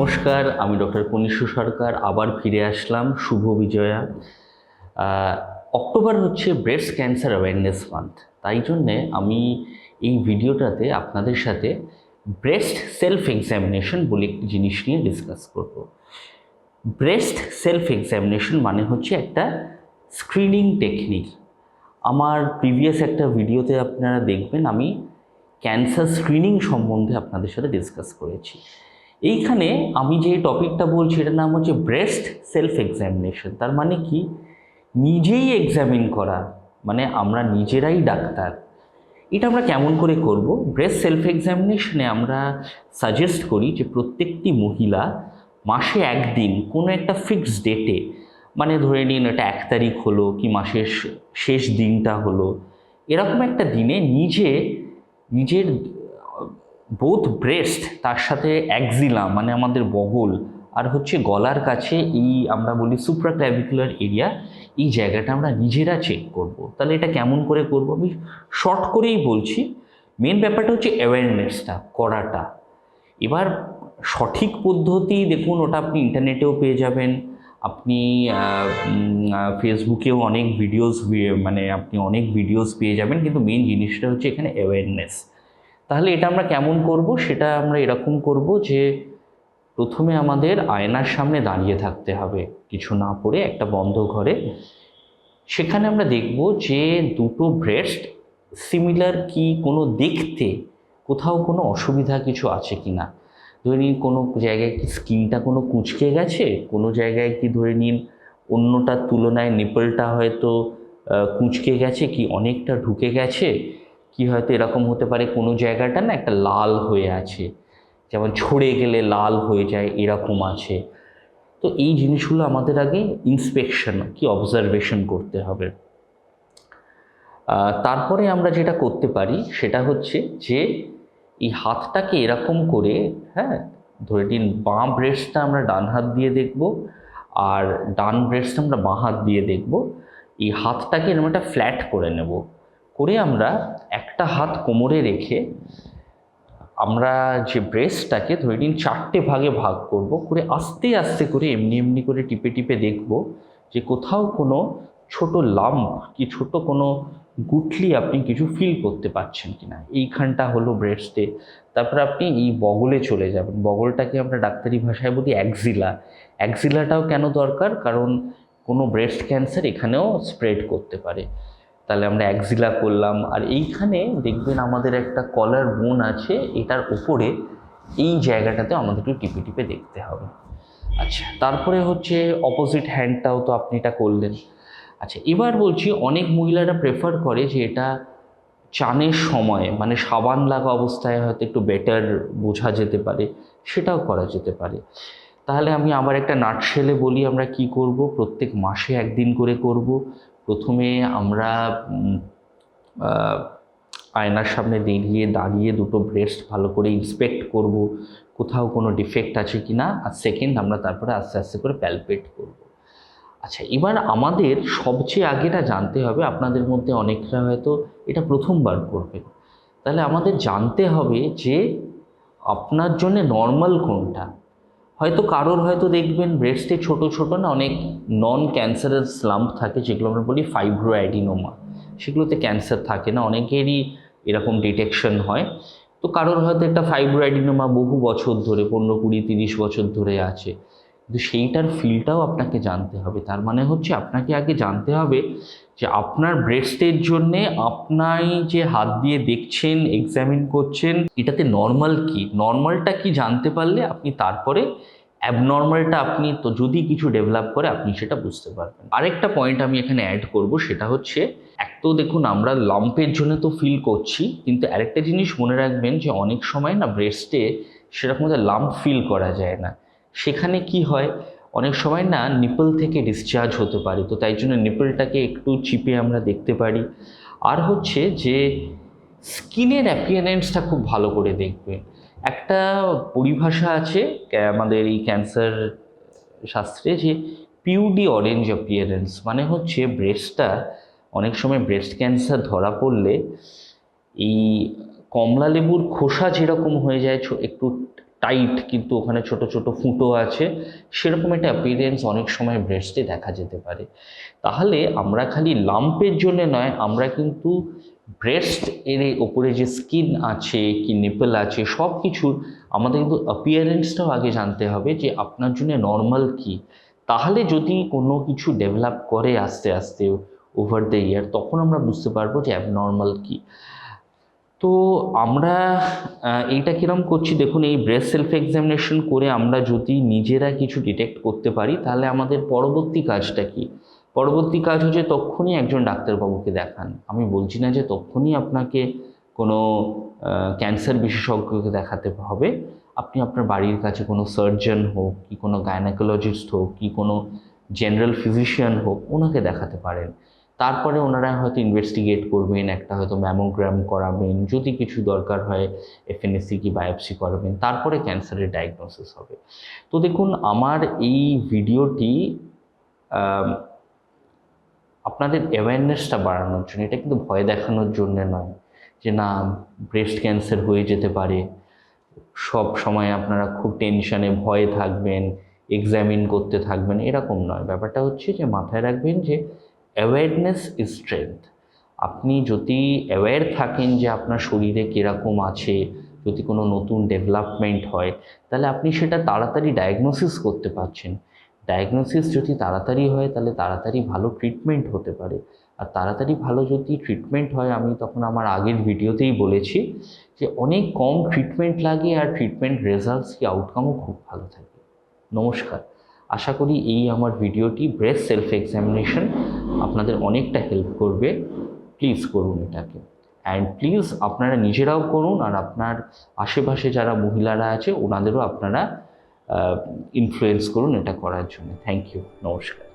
নমস্কার, আমি ডক্টর কনিষ্ঠ সরকার, আবার ফিরে আসলাম, শুভ বিজয়া। অক্টোবর হচ্ছে ব্রেস্ট ক্যান্সার অ্যাওয়ারনেস মান্থ তাই জন্যে আমি এই ভিডিওটাতে আপনাদের সাথে ব্রেস্ট সেলফ এক্সামিনেশন বলে একটি জিনিস নিয়ে ডিসকাস করব। ব্রেস্ট সেলফ এক্সামিনেশন মানে হচ্ছে একটা স্ক্রিনিং টেকনিক আমার প্রিভিয়াস একটা ভিডিওতে আপনারা দেখবেন, আমি ক্যান্সার স্ক্রিনিং সম্বন্ধে আপনাদের সাথে ডিসকাস করেছি। এইখানে আমি যে টপিকটা বলছি, এটার নাম হচ্ছে ব্রেস্ট সেলফ এক্সামিনেশন তার মানে কি? নিজেই এক্সামিন করা মানে আমরা নিজেরাই ডাক্তার। এটা আমরা কেমন করে করব? ব্রেস্ট সেলফ এক্সামিনেশনে আমরা সাজেস্ট করি যে প্রত্যেকটি মহিলা মাসে একদিন কোনো একটা ফিক্সড ডেটে মানে ধরে নিন এটা এক তারিখ হলো কি মাসের শেষ দিনটা হলো, এরকম একটা দিনে নিজে, নিজের বোথ ব্রেস্ট তার সাথে অ্যাক্সিলা মানে আমাদের বগল, আর হচ্ছে গলার কাছে এই আমরা বলি সুপ্রাক্ল্যাভিকুলার এরিয়া এই জায়গাটা আমরা নিজেরা চেক করব। তাহলে এটা কেমন করে করব? আমি শর্ট করেই বলছি। মেন ব্যাপারটা হচ্ছে অ্যাওয়ারনেসটা করাটা। এবার সঠিক পদ্ধতি, দেখুন, ওটা আপনি ইন্টারনেটেও পেয়ে যাবেন। আপনি ফেসবুকেও অনেক ভিডিওস মানে আপনি অনেক ভিডিওস পেয়ে যাবেন। কিন্তু মেন জিনিসটা হচ্ছে এখানে অ্যাওয়ারনেস তাহলে এটা আমরা কেমন করব? সেটা আমরা এরকম করব যে প্রথমে আমাদের আয়নার সামনে দাঁড়িয়ে থাকতে হবে। কিছু না পড়ে একটা বন্ধ ঘরে। সেখানে আমরা দেখব যে দুটো ব্রেস্ট সিমিলার কি কোনো দেখতে কোথাও কোনো অসুবিধা কিছু আছে কি না ধরে নিন কোনো জায়গায় কি স্কিনটা কোনো কুঁচকে গেছে? কোনো জায়গায় কি ধরে নিন অন্যটার তুলনায় নিপলটা হয়তো কুঁচকে গেছে কি অনেকটা ঢুকে গেছে? কি হয়তো এরকম হতে পারে কোনো জায়গাটা না একটা লাল হয়ে আছে। যেমন ঝরে গেলে লাল হয়ে যায়, এরকম আছে। তো এই জিনিসগুলো আমাদের আগে ইন্সপেকশন কি অবজারভেশন করতে হবে। তারপরে আমরা যেটা করতে পারি সেটা হচ্ছে যে, এই হাতটাকে এরকম করে হ্যাঁ ধরে নিন বাঁ ব্রেস্টটা আমরা ডান হাত দিয়ে দেখব আর ডান ব্রেস্টটা আমরা বাঁ হাত দিয়ে দেখব। এই হাতটাকে এরকম একটা ফ্ল্যাট করে নেব। করে আমরা একটা হাত কোমরে রেখে আমরা যে ব্রেস্টটাকে ধরে নিন চারটে ভাগে ভাগ করব, করে আস্তে আস্তে করে এমনি এমনি করে টিপে টিপে দেখব যে কোথাও কোনো ছোট লাম্প কি ছোট কোনো গুটলি আপনি কিছু ফিল করতে পারছেন কি না এইখানটা হলো ব্রেস্টে। তারপরে আপনি এই বগলে চলে যাবেন। বগলটাকে আমরা ডাক্তারি ভাষায় বলি অ্যাক্সিলা। অ্যাক্সিলাটাও কেন দরকার? কারণ কোনো ব্রেস্ট ক্যান্সার এখানেও স্প্রেড করতে পারে। তাহলে আমরা অ্যাক্সিলা করলাম। আর এইখানে দেখবেন আমাদের একটা কলার বোন আছে, এটার ওপরে এই জায়গাটাতে আমাদের একটু টিপে টিপে দেখতে হবে। আচ্ছা তারপরে হচ্ছে অপোজিট হ্যান্ডটাও তো আপনি এটা করলেন। আচ্ছা এবার বলছি, অনেক মহিলারা প্রেফার করে যে এটা চানের সময় মানে সাবান লাগা অবস্থায় হয়তো একটু বেটার বোঝা যেতে পারে, সেটাও করা যেতে পারে। তাহলে আমি আবার একটা নাটশেলে বলি আমরা কি করব, প্রত্যেক মাসে একদিন করে করব। প্রথমে আমরা আয়নার সামনে দাঁড়িয়ে দাঁড়িয়ে দুটো ব্রেস্ট ভালো করে ইন্সপেক্ট করব, কোথাও কোনো ডিফেক্ট আছে কি না আর সেকেন্ড আমরা তারপরে আস্তে আস্তে করে প্যালপেট করব। আচ্ছা এবার আমাদের সবচেয়ে আগেটা জানতে হবে, আপনাদের মধ্যে অনেকরা হয়তো এটা প্রথমবার করবেন। তাহলে আমাদের জানতে হবে যে আপনার জন্য নর্মাল কোনটা? হয়তো কারোর হয়তো দেখবেন ব্রেস্টে ছোট ছোট না অনেক নন ক্যান্সারের স্লাম্প থাকে, যেগুলো আমরা বলি ফাইব্রো অ্যাডিনোমা সেগুলোতে ক্যান্সার থাকে না, অনেকেরই এরকম ডিটেকশন হয়। তো কারোর হয়তো একটা ফাইব্রো অ্যাডিনোমা বহু বছর ধরে, পনেরো কুড়ি, তিরিশ বছর ধরে আছে। কিন্তু সেইটার ফিলটাও আপনাকে জানতে হবে। তার মানে হচ্ছে আপনাকে আগে জানতে হবে যে আপনার ব্রেস্টের জন্যে আপনার যে হাত দিয়ে দেখছেন এক্সামিন করছেন, এটাতে নর্মাল কি? নর্মালটা কি জানতে পারলে আপনি তারপরে অ্যাবনর্মালটা আপনি তো যদি কিছু ডেভেলপ করে আপনি সেটা বুঝতে পারবেন। আরেকটা পয়েন্ট আমি এখানে অ্যাড করব, সেটা হচ্ছে এক তো দেখুন আমরা লাম্পের জন্য তো ফিল করছি, কিন্তু আরেকটা জিনিস মনে রাখবেন যে অনেক সময় না ব্রেস্টে সেরকম লাম্প ফিল করা যায় না। সেখানে কি হয়? অনেক সময় না নিপল থেকে ডিসচার্জ হতে পারে। তো তাই জন্য নিপলটাকে একটু চিপে আমরা দেখতে পারি। আর হচ্ছে যে, স্কিনের অ্যাপিয়ারেন্সটা খুব ভালো করে দেখবে। একটা পরিভাষা আছে আমাদের এই ক্যান্সার শাস্ত্রে যে পিউডি অরেঞ্জ অ্যাপিয়ারেন্স মানে হচ্ছে ব্রেস্টটা অনেক সময় ব্রেস্ট ক্যান্সার ধরা পড়লে এই কমলা লেবুর খোসা যেরকম হয়ে যায় একটু টাইট কিন্তু ওখানে ছোট ছোট ফুটো আছে, সেরকম একটা অ্যাপিয়ারেন্স অনেক সময় ব্রেস্টে দেখা যেতে পারে। তাহলে আমরা খালি লাম্পের জন্য নয়, আমরা কিন্তু ব্রেস্ট এর ওপরে যে স্কিন আছে কি নিপল আছে সব কিছুর আমাদের কিন্তু অ্যাপিয়ারেন্সটাও আগে জানতে হবে যে আপনার জন্য নর্মাল কি। তাহলে যদি কোনো কিছু ডেভেলপ করে আস্তে আস্তে ওভার দ্য ইয়ার তখন আমরা বুঝতে পারব যে অ্যাবনর্মাল কি। তো আমরা এইটা কিরম করছি? দেখুন, এই ব্রেস্ট সেলফ এক্সামিনেশন করে আমরা যদি নিজেরা কিছু ডিটেক্ট করতে পারি, তাহলে আমাদের পরবর্তী কাজটা কি? পরবর্তী কাজ হচ্ছে তক্ষুনি একজন ডাক্তারবাবুকে দেখান। আমি বলছি না যে তক্ষুনি আপনাকে কোনো ক্যান্সার বিশেষজ্ঞকে দেখাতে হবে। আপনি আপনার বাড়ির কাছে কোনো সার্জন হোক, কি কোনো গাইনাকোলজিস্ট হোক, কি কোনো জেনারেল ফিজিশিয়ান হোক, ওনাকে দেখাতে পারেন। তারপরে ওনারা হয়তো ইনভেস্টিগেট করবেন, একটা হয়তো ম্যামোগ্রাম করাবেন, যদি কিছু দরকার হয় এফএনএসি কি বায়োপসি করাবেন, তারপরে ক্যান্সারের ডায়াগনোসিস হবে। তো দেখুন, আমার এই ভিডিওটি আপনাদের অ্যাওয়ারনেসটা বাড়ানোর জন্য, এটা কিন্তু ভয় দেখানোর জন্য নয় যে না ব্রেস্ট ক্যান্সার হয়ে যেতে পারে, সব সময় আপনারা খুব টেনশানে ভয়ে থাকবেন এক্সামিন করতে থাকবেন, এরকম নয়। ব্যাপারটা হচ্ছে যে মাথায় রাখবেন যে অ্যাওয়ারনেস ইজ স্ট্রেংথ আপনি যদি অ্যাওয়্যার থাকেন যে আপনার শরীরে কীরকম আছে, যদি কোনো নতুন ডেভেলপমেন্ট হয়, তাহলে আপনি সেটা তাড়াতাড়ি ডায়াগনোসিস করতে পারছেন। ডায়াগনোসিস যদি তাড়াতাড়ি হয়, তাহলে তাড়াতাড়ি ভালো ট্রিটমেন্ট হতে পারে। আর তাড়াতাড়ি ভালো যদি ট্রিটমেন্ট হয়, আমি তখন আমার আগের ভিডিওতেই বলেছি যে অনেক কম ট্রিটমেন্ট লাগে আর ট্রিটমেন্ট রেজাল্টস কি আউটকামও খুব ভালো থাকে। নমস্কার। আশা করি এই আমার ভিডিওটি ব্রেস্ট সেলফ এক্সামিনেশন আপনাদের অনেকটা হেল্প করবে। প্লিজ করুন এটাকে। অ্যান্ড প্লিজ আপনারা নিজেরাও করুন আর আপনার আশেপাশে যারা মহিলারা আছে, ওনাদেরও আপনারা ইনফ্লুয়েন্স করুন এটা করার জন্য। থ্যাংক ইউ নমস্কার।